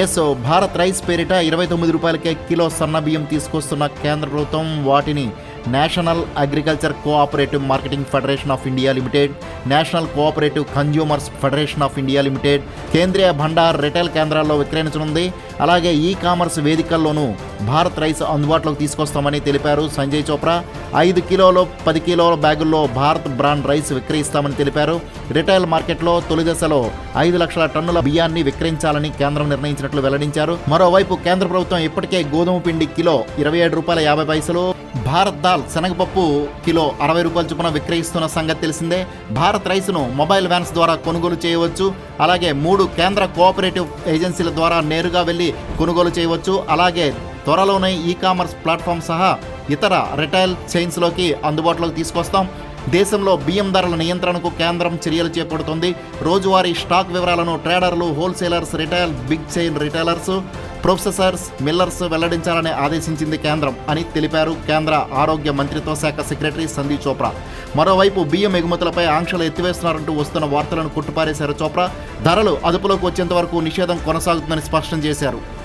Yes Bharat rice పేరిట ఇరవై తొమ్మిది రూపాయలకే కిలో సన్న బియ్యం తీసుకొస్తున్న కేంద్ర ప్రభుత్వం వాటిని national agriculture cooperative marketing federation of India limited national cooperative consumers federation of India limited Kendriya Bhandar retail కేంద్రాల్లో విక్రయించనుంది. అలాగే ఈ కామర్స్ వేదికల్లోనూ భారత్ రైస్ అందుబాటులోకి తీసుకొస్తామని తెలిపారు. సంజయ్ చోప్రా ఐదు కిలోలు పది కిలోల బ్యాగుల్లో భారత్ బ్రాండ్ రైస్ విక్రయిస్తామని తెలిపారు. రిటైల్ మార్కెట్లో తొలి దశలో ఐదు లక్షల టన్నుల బియ్యాన్ని విక్రయించాలని కేంద్రం నిర్ణయించినట్లు వెల్లడించారు. మరోవైపు కేంద్ర ప్రభుత్వం ఇప్పటికే గోధుమ పిండి కిలో ఇరవై ఏడు రూపాయల యాభై పైసలు భారత్ దాల్ శనగపప్పు కిలో అరవై రూపాయల చొప్పున విక్రయిస్తున్న సంగతి తెలిసిందే. భారత్ రైస్ను మొబైల్ వ్యాన్స్ ద్వారా కొనుగోలు చేయవచ్చు. అలాగే మూడు కేంద్ర కోఆపరేటివ్ ఏజెన్సీల ద్వారా నేరుగా వెళ్ళి కొనుగోలు చేయవచ్చు. అలాగే త్వరలోనే ఈ కామర్స్ ప్లాట్ఫామ్ సహా ఇతర రిటైల్ చైన్స్లోకి అందుబాటులోకి తీసుకొస్తాం. దేశంలో బియ్యం ధరల నియంత్రణకు కేంద్రం చర్యలు చేపడుతుంది. రోజువారీ స్టాక్ వివరాలను ట్రేడర్లు wholesalers retail big chain retailers professors millers వెల్లడించాలని ఆదేశించింది కేంద్రం అని తెలిపారు కేంద్ర ఆరోగ్య మంత్రిత్వ శాఖ సెక్రటరీ సందీప్ చోప్రా. మరోవైపు బియ్యం ఎగుమతులపై ఆంక్షలు ఎత్తివేస్తున్నారంటూ వస్తున్న వార్తలను కుట్టుపారేశారు చోప్రా. ధరలు అదుపులోకి వచ్చేంత వరకు నిషేధం కొనసాగుతుందని స్పష్టం చేశారు.